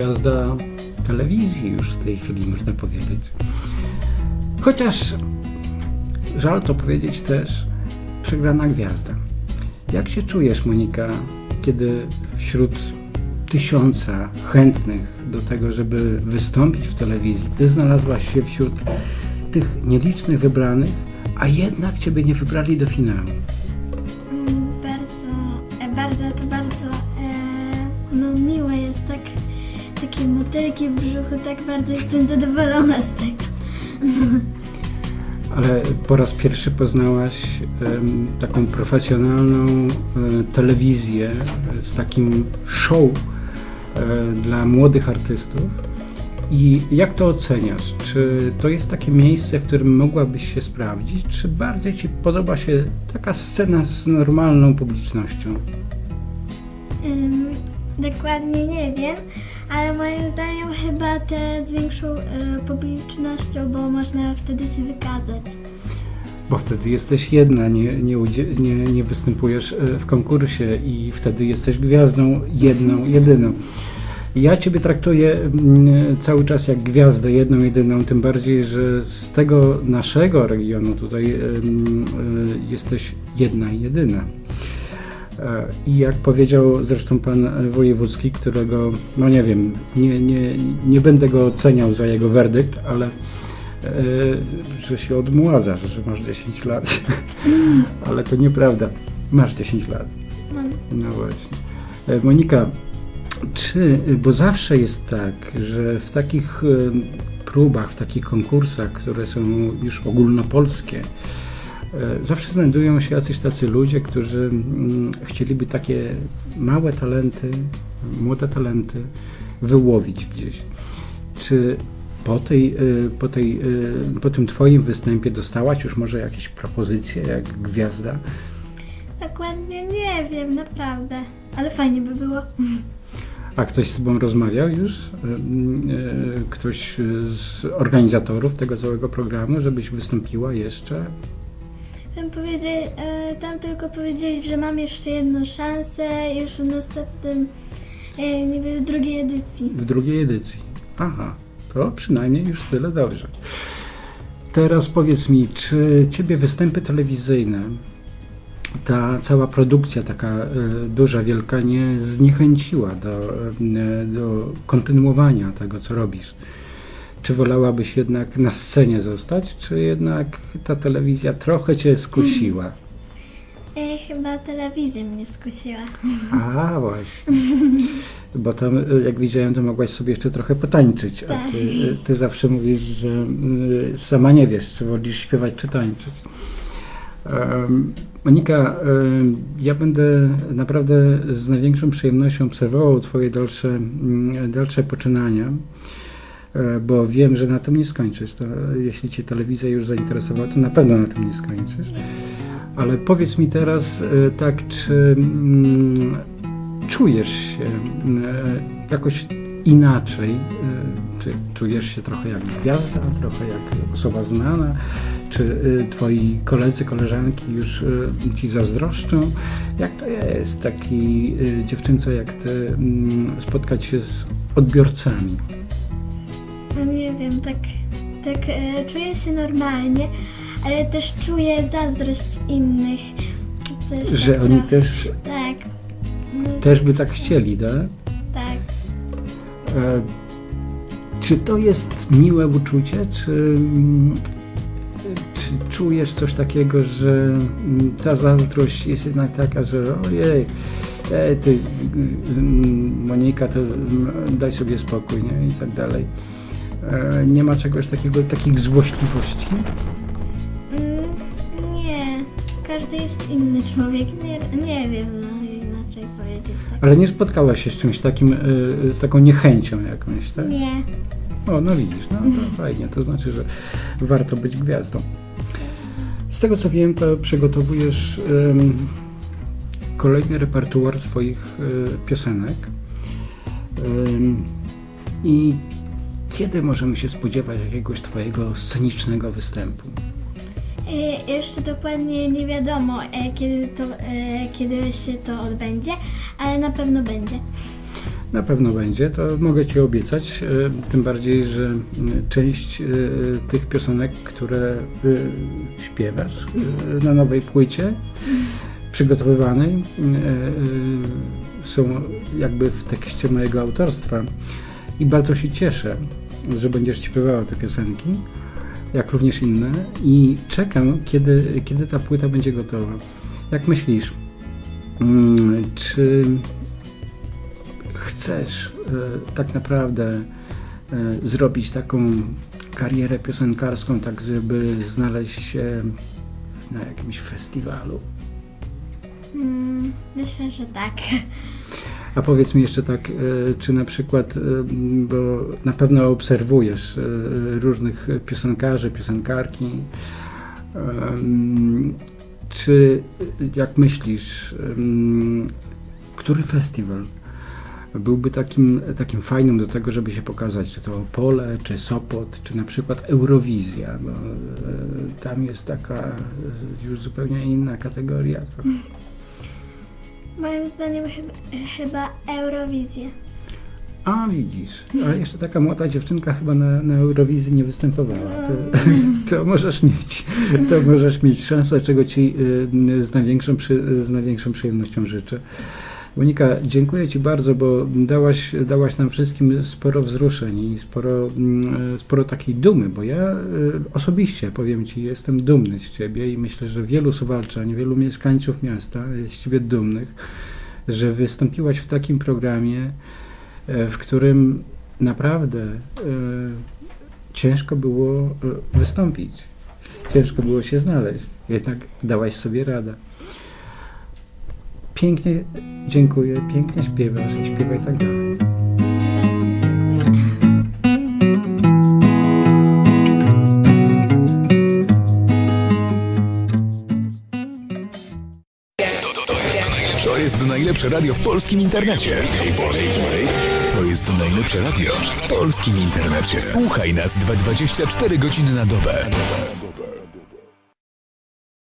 Gwiazda telewizji już w tej chwili można powiedzieć. Chociaż żal to powiedzieć też, przegrana gwiazda. Jak się czujesz, Monika, kiedy wśród tysiąca chętnych do tego, żeby wystąpić w telewizji, ty znalazłaś się wśród tych nielicznych wybranych, a jednak ciebie nie wybrali do finału? Takie motylki w brzuchu, tak bardzo jestem zadowolona z tego. Ale po raz pierwszy poznałaś em, taką profesjonalną e, telewizję z takim show e, dla młodych artystów. I jak to oceniasz? Czy to jest takie miejsce, w którym mogłabyś się sprawdzić, czy bardziej Ci podoba się taka scena z normalną publicznością? Ym, dokładnie nie wiem, ale moim zdaniem chyba te z większą e, publicznością, bo można wtedy się wykazać. Bo wtedy jesteś jedna, nie, nie, nie, nie występujesz e, w konkursie i wtedy jesteś gwiazdą jedną, jedyną. Ja Ciebie traktuję mm, cały czas jak gwiazdę jedną, jedyną, tym bardziej, że z tego naszego regionu tutaj e, jesteś jedna jedyna. E, I jak powiedział zresztą pan wojewódzki, którego, no nie wiem, nie, nie, nie będę go oceniał za jego werdykt, ale e, że się odmładzasz, że masz 10 lat. ale to nieprawda. Masz 10 lat. No, No właśnie. E, Monika, czy, bo zawsze jest tak, że w takich próbach, w takich konkursach, które są już ogólnopolskie, e, zawsze znajdują się jacyś tacy ludzie, którzy mm, chcieliby takie małe talenty, młode talenty wyłowić gdzieś. Czy po, tej, e, po, tej, e, po tym Twoim występie dostałaś już może jakieś propozycje, jak gwiazda? dokładnie nie wiem, naprawdę. Ale fajnie by było. A ktoś z Tobą rozmawiał już? E, Ktoś z organizatorów tego całego programu, żebyś wystąpiła jeszcze? Tam, powiedzieli, e, tam tylko powiedzieli, że mam jeszcze jedną szansę już w następnym, e, niby drugiej edycji. W drugiej edycji. Aha, to przynajmniej już tyle dobrze. Teraz powiedz mi, czy Ciebie występy telewizyjne, ta cała produkcja taka e, duża, wielka nie zniechęciła do, do kontynuowania tego, co robisz? Czy wolałabyś jednak na scenie zostać, czy jednak ta telewizja trochę Cię skusiła? E, chyba telewizja mnie skusiła. A, właśnie. Bo tam, y, jak widziałem, to mogłaś sobie jeszcze trochę potańczyć, a Tak. ty, y, ty zawsze mówisz, że y, sama nie wiesz, czy wolisz śpiewać, czy tańczyć. Monika, ja będę naprawdę z największą przyjemnością obserwował Twoje dalsze, mm, dalsze poczynania, e, bo wiem, że na tym nie skończysz. To, e, jeśli Cię telewizja już zainteresowała, to na pewno na tym nie skończysz. Ale powiedz mi teraz e, tak, czy mm, czujesz się e, jakoś inaczej? E, Czy czujesz się trochę jak gwiazda, trochę jak osoba znana? Czy e, twoi koledzy, koleżanki już e, ci zazdroszczą? Jak to jest taki e, dziewczynce jak ty mm, spotkać się z odbiorcami? Wiem, tak, tak e, czuję się normalnie, ale też czuję zazdrość innych. Też Że tak oni trochę- też, Tak, no, też by tak chcieli, tak? tak. E, Czy to jest miłe uczucie, czy, mm, czy czujesz coś takiego, że mm, ta zazdrość jest jednak taka, że ojej, ej, ty mm, Monika, to mm, daj sobie spokój, nie? I tak dalej. E, Nie ma czegoś takiego, takich złośliwości? Mm, nie, każdy jest inny człowiek. Nie, nie wiem, no inaczej powiedzieć. Tak. Ale nie spotkałaś się z czymś takim, e, z taką niechęcią jakąś, tak? Nie, O, no widzisz, no to fajnie, to znaczy, że warto być gwiazdą. Z tego co wiem, to przygotowujesz kolejny repertuar swoich e, piosenek. Em, I kiedy możemy się spodziewać jakiegoś Twojego scenicznego występu? e, jeszcze dokładnie nie wiadomo, e, kiedy, to, e, kiedy się to odbędzie, ale na pewno będzie. Na pewno będzie, to mogę Ci obiecać, tym bardziej, że część tych piosenek, które śpiewasz na nowej płycie przygotowywanej, są jakby w tekście mojego autorstwa i bardzo się cieszę, że będziesz śpiewała te piosenki, jak również inne i czekam, kiedy, kiedy ta płyta będzie gotowa. Jak myślisz, mm, czy chcesz e, tak naprawdę e, zrobić taką karierę piosenkarską, tak żeby znaleźć się na jakimś festiwalu? Mm, myślę, że tak. A powiedz mi jeszcze tak, e, czy na przykład, e, bo na pewno obserwujesz e, różnych piosenkarzy, piosenkarki, czy jak myślisz, który festiwal byłby takim, takim fajnym do tego, żeby się pokazać, czy to Opole, czy Sopot, czy na przykład Eurowizja, bo tam jest taka już zupełnie inna kategoria. Moim zdaniem chyba, chyba Eurowizja. A widzisz, a jeszcze taka młoda dziewczynka chyba na, na Eurowizji nie występowała. To, to możesz mieć, to możesz mieć szansę, czego ci y, z największą, przy, z największą przyjemnością życzę. Monika, dziękuję Ci bardzo, bo dałaś, dałaś nam wszystkim sporo wzruszeń i sporo, mm, sporo takiej dumy, bo ja y, osobiście, powiem Ci, jestem dumny z Ciebie i myślę, że wielu suwalczan, wielu mieszkańców miasta jest z Ciebie dumnych, że wystąpiłaś w takim programie, e, w którym naprawdę e, ciężko było e, wystąpić. Ciężko było się znaleźć. Jednak dałaś sobie radę. Pięknie dziękuję, pięknie śpiewasz i śpiewaj tak dalej. To jest najlepsze radio w polskim internecie. To jest najlepsze radio w polskim internecie. Słuchaj nas 24 godziny na dobę.